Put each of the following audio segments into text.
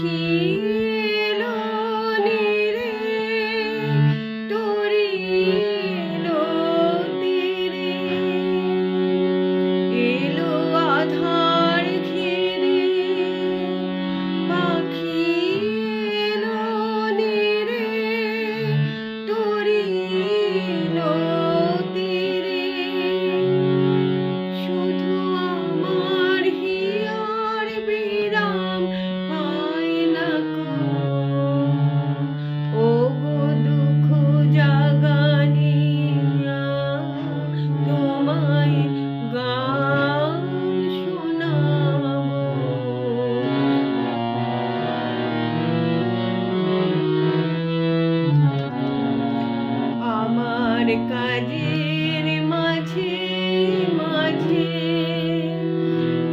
key. আমার মাঝে মাঝে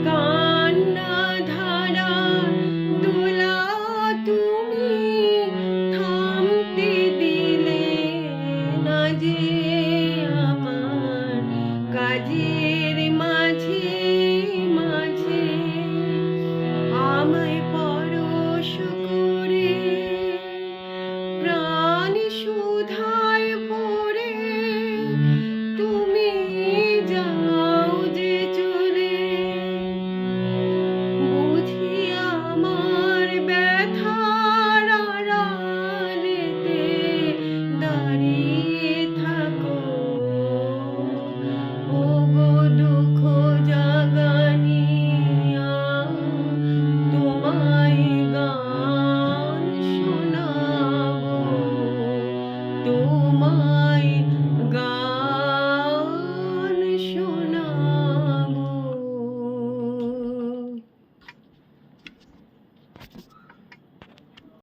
কান্না ধারা দোলা তুমি থামতে দিলে না যে আমার কাজের মাঝে মাঝে আমায়